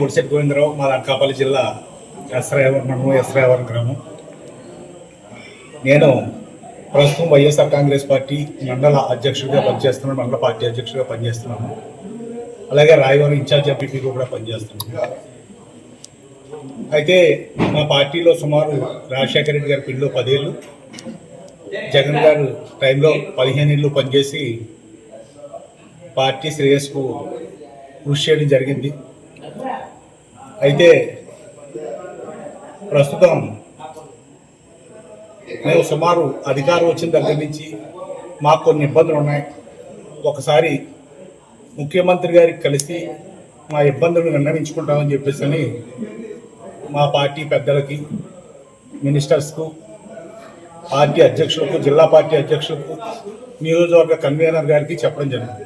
గుడిసెట్ గోవిందరావు మా అనకాపల్లి జిల్లా ఎస్రాయవరం మండలం ఎస్రాయవరం గ్రామం. నేను ప్రస్తుతం వైఎస్ఆర్ కాంగ్రెస్ పార్టీ మండల అధ్యక్షుడిగా పనిచేస్తున్నాను మండల పార్టీ అధ్యక్షుడిగా పనిచేస్తున్నాను. అలాగే రాయవరం ఇన్ఛార్జ్ ఎంపీపీగా కూడా పనిచేస్తున్నాను. అయితే మా పార్టీలో సుమారు రాజశేఖర రెడ్డి గారి పిల్లలు పదేళ్ళు జగన్ గారు టైంలో పదిహేను ఏళ్ళు పనిచేసి పార్టీ శ్రేయస్కు కృషి చేయడం జరిగింది. అయితే ప్రస్తుతం మేము సుమారు అధికారం వచ్చిన దగ్గర నుంచి మాకు కొన్ని ఇబ్బందులు ఉన్నాయి. ఒకసారి ముఖ్యమంత్రి గారికి కలిసి మా ఇబ్బందులను నిర్ణయించుకుంటామని చెప్పేసి మా పార్టీ పెద్దలకి మినిస్టర్స్కు పార్టీ అధ్యక్షులకు జిల్లా పార్టీ అధ్యక్షులకు నియోజకవర్గ కన్వీనర్ గారికి చెప్పడం జరిగింది.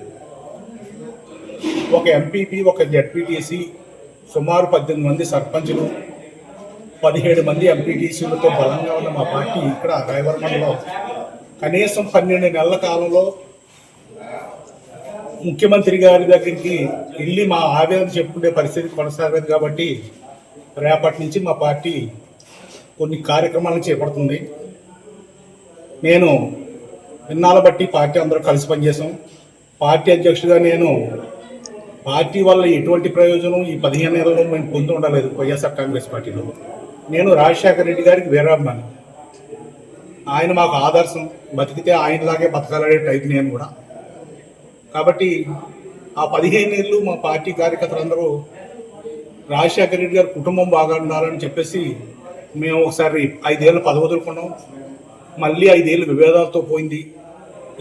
ఒక ఎంపీపీ ఒక జడ్పీటీసీ సుమారు పద్దెనిమిది మంది సర్పంచులు పదిహేడు మంది ఎంపీటీసీలతో బలంగా ఉన్న మా పార్టీ ఇక్కడ రాయవరంలో కనీసం పన్నెండు నెలల కాలంలో ముఖ్యమంత్రి గారి దగ్గరికి వెళ్ళి మా ఆవేదన చెప్పుకునే పరిస్థితి కొనసాగదు కాబట్టి రేపటి నుంచి మా పార్టీ కొన్ని కార్యక్రమాలను చేపడుతుంది. నేను విన్నాల బట్టి పార్టీ అందరూ కలిసి పనిచేసాం. పార్టీ అధ్యక్షుడిగా నేను పార్టీ వల్ల ఎటువంటి ప్రయోజనం ఈ పదిహేను నెలలో మేము పొంది ఉండలేదు వైఎస్ఆర్ కాంగ్రెస్ పార్టీలో. నేను రాజశేఖర రెడ్డి గారికి వీరాభిమాని ఆయన మాకు ఆదర్శం. బతికితే ఆయనలాగే బతకాలనే టైప్ నేను కూడా. కాబట్టి ఆ పదిహేను ఏళ్ళు మా పార్టీ కార్యకర్తలందరూ రాజశేఖర రెడ్డి గారి కుటుంబం బాగా ఉండాలని చెప్పేసి మేము ఒకసారి ఐదేళ్ళు పదవదులుకున్నాం మళ్ళీ ఐదేళ్ళు విభేదాలతో పోయింది.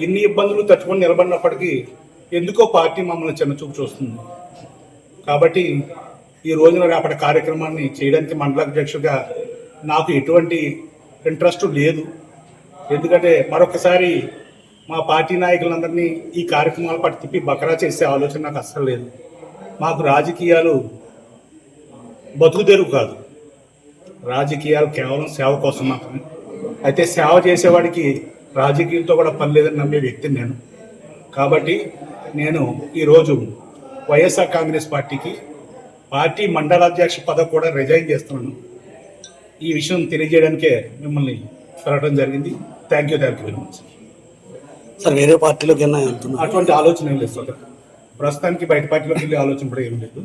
ఇన్ని ఇబ్బందులు తట్టుకొని నిలబడినప్పటికీ ఎందుకో పార్టీ మమ్మల్ని చిన్నచూపు చూస్తుంది. కాబట్టి ఈ రోజున రేపటి కార్యక్రమాన్ని చేయడానికి మండల అధ్యక్షుడిగా నాకు ఎటువంటి ఇంట్రెస్ట్ లేదు. ఎందుకంటే మరొకసారి మా పార్టీ నాయకులందరినీ ఈ కార్యక్రమాల పట్టు తిప్పి బకరా చేసే ఆలోచన నాకు అస్సలు లేదు. మాకు రాజకీయాలు బతుకు తెరువు కాదు. రాజకీయాలు కేవలం సేవ కోసం మాత్రమే. అయితే సేవ చేసేవాడికి రాజకీయంతో కూడా పని లేదని నమ్మే వ్యక్తిని నేను. కాబట్టి నేను ఈరోజు వైఎస్ఆర్ కాంగ్రెస్ పార్టీకి పార్టీ మండలాధ్యక్ష పదవి కూడా రిజైన్ చేస్తున్నాను. ఈ విషయం తెలియజేయడానికే మిమ్మల్ని పిలవడం జరిగింది. Thank you thank you very much sir వేరే పార్టీలోకి అటువంటి ఆలోచన ఏం లేదు సోదరు. ప్రస్తుతానికి బయట పార్టీలోకి వెళ్ళే ఆలోచన కూడా ఏం లేదు.